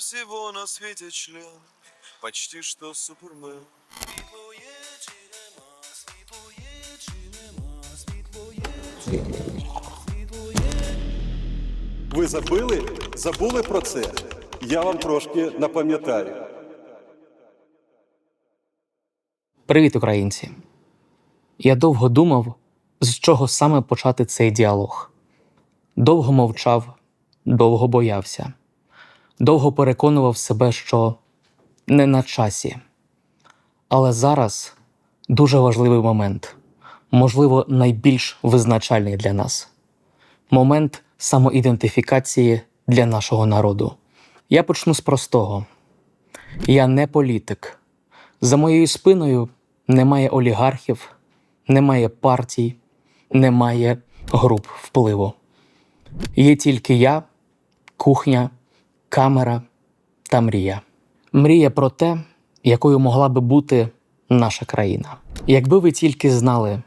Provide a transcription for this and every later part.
всего на свете член, почти что супермен. Ви забили? Забули про це? Я вам трошки напам'ятаю. Привіт, українці! Я довго думав, з чого саме почати цей діалог. Довго мовчав, довго боявся, довго переконував себе, що не на часі. Але зараз дуже важливий момент, можливо, найбільш визначальний для нас момент самоідентифікації для нашого народу. Я почну з простого: я не політик. За моєю спиною немає олігархів, немає партій, немає груп впливу. Є тільки я, кухня, камера та мрія. Мрія про те, якою могла би бути наша країна. Якби ви тільки знали,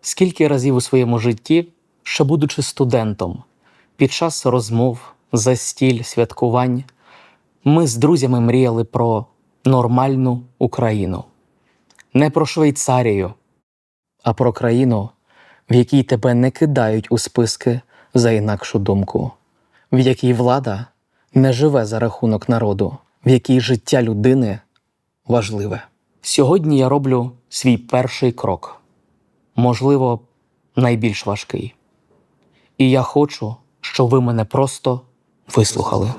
скільки разів у своєму житті, ще будучи студентом, під час розмов, застіль, святкувань, ми з друзями мріяли про нормальну Україну. Не про Швейцарію, а про країну, в якій тебе не кидають у списки за інакшу думку, в якій влада не живе за рахунок народу, в якій життя людини важливе. Сьогодні я роблю свій перший крок, можливо, найбільш важкий. І я хочу, щоб ви мене просто вислухали.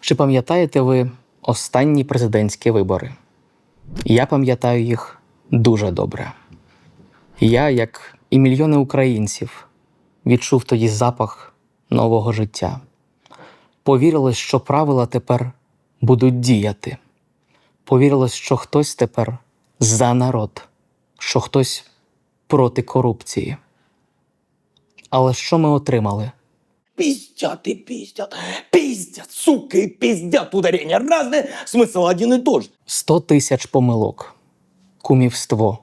Чи пам'ятаєте ви останні президентські вибори? Я пам'ятаю їх дуже добре. Я, як і мільйони українців, відчув тоді запах нового життя. Повірилось, що правила тепер будуть діяти. Повірилось, що хтось тепер за народ, що хтось проти корупції. Але що ми отримали? Пиздят и пиздят, пиздят, сука, и пиздят. Ударения разные, смысл один и тот же. 100 тисяч помилок, кумівство,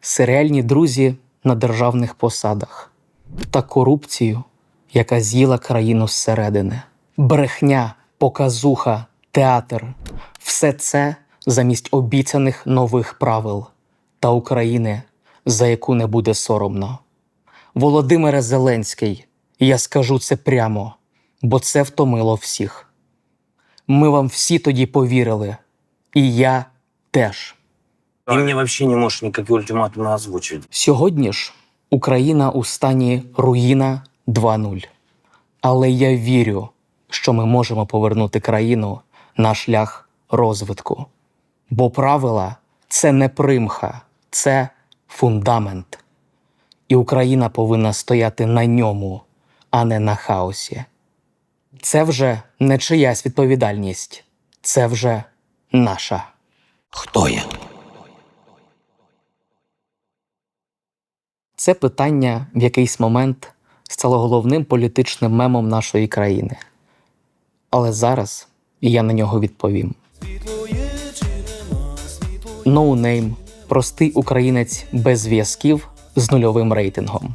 серіальні друзі на державних посадах та корупцію, яка з'їла країну зсередини, брехня, показуха, театр все це замість обіцяних нових правил та України, за яку не буде соромно. Володимире Зеленський, я скажу це прямо, бо це втомило всіх. Ми вам всі тоді повірили, і я теж. Ты мне вообще не можешь никакие ультиматумы озвучивать. Сьогодні ж Україна у стані руїна 2.0. Але я вірю, що ми можемо повернути країну на шлях розвитку. Бо правила це не примха, це фундамент. І Україна повинна стояти на ньому, а не на хаосі. Це вже не чиясь відповідальність, це вже наша. Кто я? Це питання в якийсь момент стало головним політичним мемом нашої країни. Але зараз я на нього відповім. Ноунейм простий українець без зв'язків з нульовим рейтингом.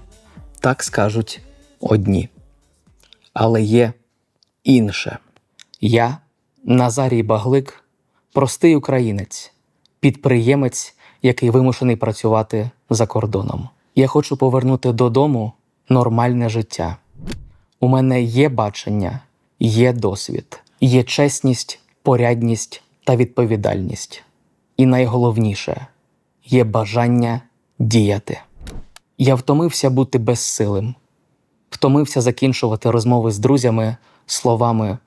Так скажуть одні. Але є інше. Я, Назарій Баглик, простий українець, підприємець, який вимушений працювати за кордоном. Я хочу повернути додому нормальне життя. У мене є бачення, є досвід, є чесність, порядність та відповідальність. І найголовніше є бажання діяти. Я втомився бути безсилим, втомився закінчувати розмови з друзями словами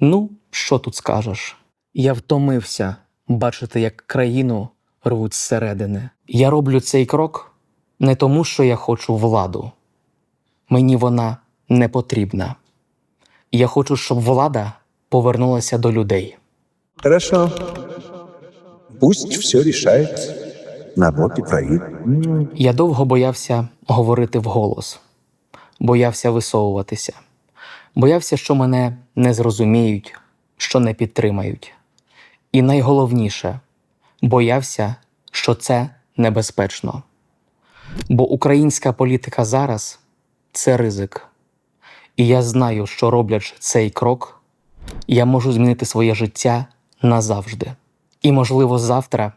Ну, що тут скажеш? Я втомився бачити, як країну рвуть зсередини. Я роблю цей крок не тому, що я хочу владу. Мені вона не потрібна. Я хочу, щоб влада повернулася до людей. Хорошо. Пусть все решает народ Украины. Я довго боявся говорити вголос, боявся висовуватися, боявся, що мене не зрозуміють, що не підтримають. І найголовніше, боявся, що це небезпечно. Бо українська політика зараз це ризик. І я знаю, що роблячи цей крок, я можу змінити своє життя назавжди. І, можливо, завтра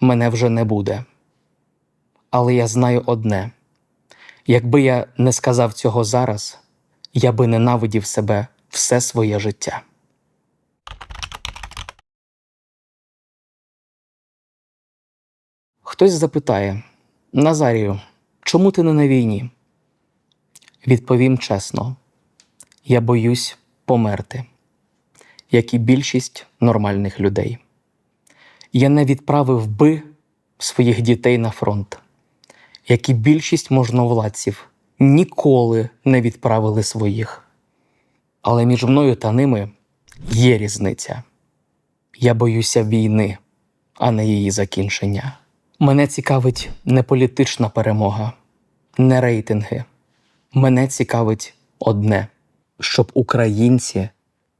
мене вже не буде. Але я знаю одне: якби я не сказав цього зараз, я би ненавидів себе все своє життя. Хтось запитає: Назарію, чому ти не на війні? Відповім чесно: я боюсь померти, як і більшість нормальних людей. Я не відправив би своїх дітей на фронт, як і більшість можновладців ніколи не відправили своїх. Але між мною та ними є різниця. Я боюся війни, а не її закінчення. Мене цікавить не політична перемога, не рейтинги. Мене цікавить одне, щоб українці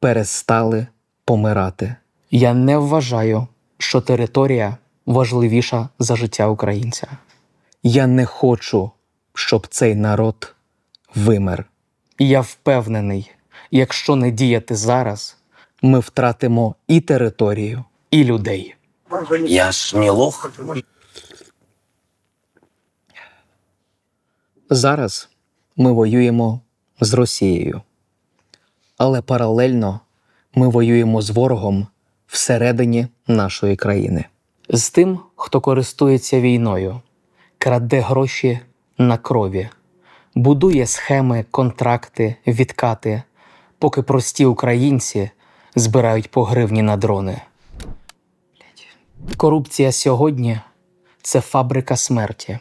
перестали помирати. Я не вважаю, що територія важливіша за життя українця. Я не хочу, щоб цей народ вимер. Я впевнений, якщо не діяти зараз, ми втратимо і територію, і людей. Я ж не лох. Зараз ми воюємо з Росією, але паралельно ми воюємо з ворогом всередині нашої країни. З тим, хто користується війною, краде гроші на крові, будує схеми, контракти, відкати, поки прості українці збирають по гривні на дрони. Корупція сьогодні це фабрика смерті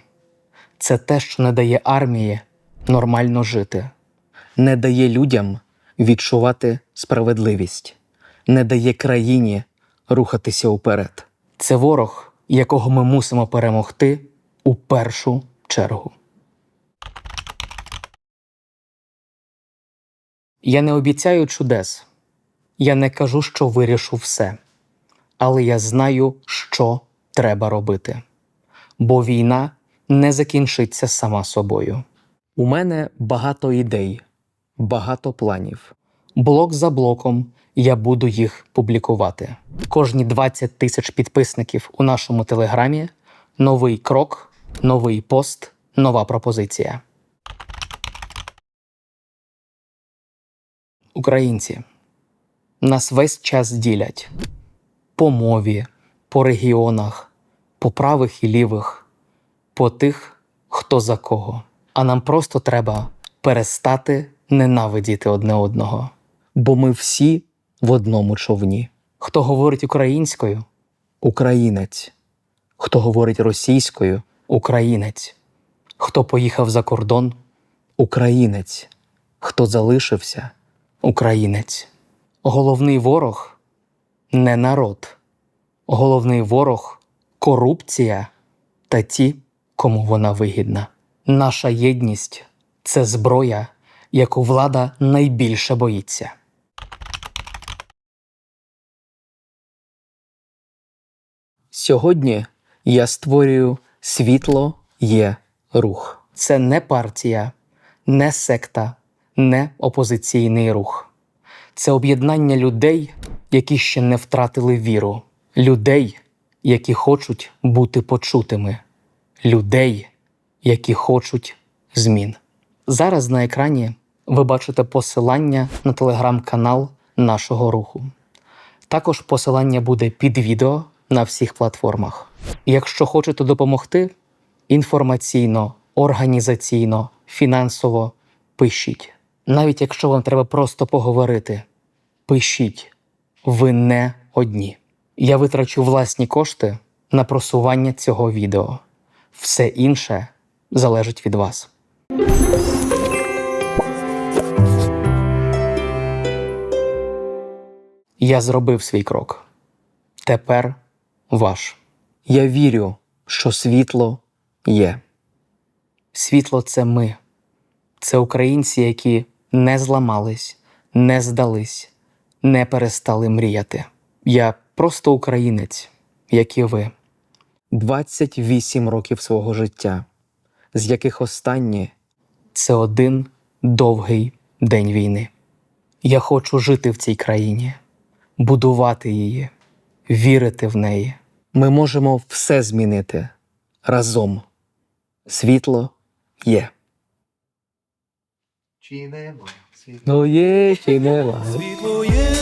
це те, що не дає армії нормально жити, не дає людям відчувати справедливість, не дає країні рухатися уперед. Це ворог, якого ми мусимо перемогти у першу чергу. Я не обіцяю чудес, я не кажу, що вирішу все, але я знаю, що треба робити. Бо війна не закінчиться сама собою. У мене багато ідей, багато планів. Блок за блоком я буду їх публікувати. Кожні 20 тисяч підписників у нашому телеграмі новий крок, новий пост, нова пропозиція. Українці нас весь час ділять по мові, по регіонах, по правих і лівих по тих, хто за кого. А нам просто треба перестати ненавидіти одне одного. Бо ми всі в одному човні. Хто говорить українською українець. Хто говорить російською українець. Хто поїхав за кордон українець. Хто залишився українець. Головний ворог не народ. Головний ворог корупція та ті, кому вона вигідна. Наша єдність це зброя, яку влада найбільше боїться. Сьогодні я створюю світло є рух. Це не партія, не секта, не опозиційний рух. Це об'єднання людей, які ще не втратили віру, людей, які хочуть бути почутими, людей, які хочуть змін. Зараз на екрані ви бачите посилання на телеграм-канал нашого руху. Також посилання буде під відео на всіх платформах. Якщо хочете допомогти інформаційно, організаційно, фінансово, пишіть. Навіть якщо вам треба просто поговорити, пишіть. Ви не одні. Я витрачу власні кошти на просування цього відео. Все інше залежить від вас. Я зробив свій крок. Тепер ваш. Я вірю, що світло є. Світло це ми. Це українці, які не зламались, не здались, не перестали мріяти. Я просто українець, як і ви. 28 років свого життя з яких останні це один довгий день війни. Я хочу жити в цій країні, будувати її, вірити в неї. Ми можемо все змінити разом. Світло є. Ну є чи нема. Світло є,